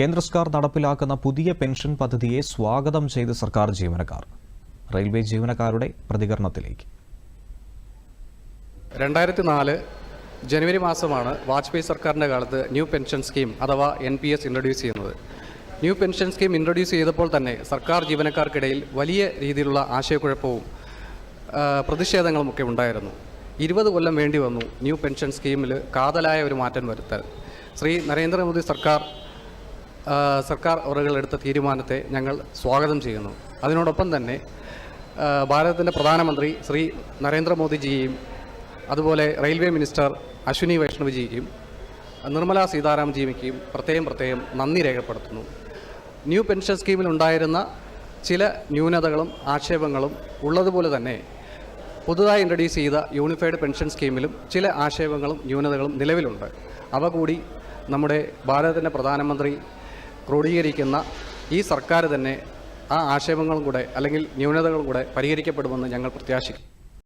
കേന്ദ്ര സർക്കാർ നടപ്പിലാക്കുന്ന പുതിയ പെൻഷൻ പദ്ധതിയെ സ്വാഗതം ചെയ്ത് സർക്കാർ ജീവനക്കാർ. റെയിൽവേ ജീവനക്കാരുടെ പ്രതികരണത്തിലേക്ക്. രണ്ടായിരത്തി നാല് ജനുവരി മാസമാണ് വാജ്പേയി സർക്കാരിന്റെ കാലത്ത് ന്യൂ പെൻഷൻ സ്കീം അഥവാ എൻ പി എസ് ഇൻട്രൊഡ്യൂസ് ചെയ്യുന്നത്. ന്യൂ പെൻഷൻ സ്കീം ഇൻട്രൊഡ്യൂസ് ചെയ്തപ്പോൾ തന്നെ സർക്കാർ ജീവനക്കാർക്കിടയിൽ വലിയ രീതിയിലുള്ള ആശയക്കുഴപ്പവും പ്രതിഷേധങ്ങളും പ്രതിഷേധങ്ങളുമൊക്കെ ഉണ്ടായിരുന്നു. ഇരുപത് കൊല്ലം വേണ്ടി വന്നു ന്യൂ പെൻഷൻ സ്കീമിൽ കാതലായ ഒരു മാറ്റം വരുത്താൻ ശ്രീ നരേന്ദ്രമോദി സർക്കാർ സർക്കാർ അവറുകളെടുത്ത തീരുമാനത്തെ ഞങ്ങൾ സ്വാഗതം ചെയ്യുന്നു. അതിനോടൊപ്പം തന്നെ ഭാരതത്തിന്റെ പ്രധാനമന്ത്രി ശ്രീ നരേന്ദ്രമോദിജിയെയും അതുപോലെ റെയിൽവേ മിനിസ്റ്റർ അശ്വിനി വൈഷ്ണവ്ജിക്കും നിർമ്മലാ സീതാരാമൻജിക്കും പ്രത്യേകം പ്രത്യേകം നന്ദി രേഖപ്പെടുത്തുന്നു. ന്യൂ പെൻഷൻ സ്കീമിൽ ഉണ്ടായിരുന്ന ചില ന്യൂനതകളും ആക്ഷേപങ്ങളും ഉള്ളതുപോലെ തന്നെ പുതുതായി ഇൻട്രൊഡ്യൂസ് ചെയ്ത യൂണിഫൈഡ് പെൻഷൻ സ്കീമിലും ചില ആക്ഷേപങ്ങളും ന്യൂനതകളും നിലവിലുണ്ട്. അവ കൂടി നമ്മുടെ ഭാരതത്തിന്റെ പ്രധാനമന്ത്രി ക്രോഡീകരിക്കുന്ന ഈ സർക്കാർ തന്നെ ആ ആക്ഷേപങ്ങളും കൂടെ അല്ലെങ്കിൽ ന്യൂനതകളും കൂടെ പരിഹരിക്കപ്പെടുമെന്ന് ഞങ്ങൾ പ്രത്യാശിക്കുന്നു.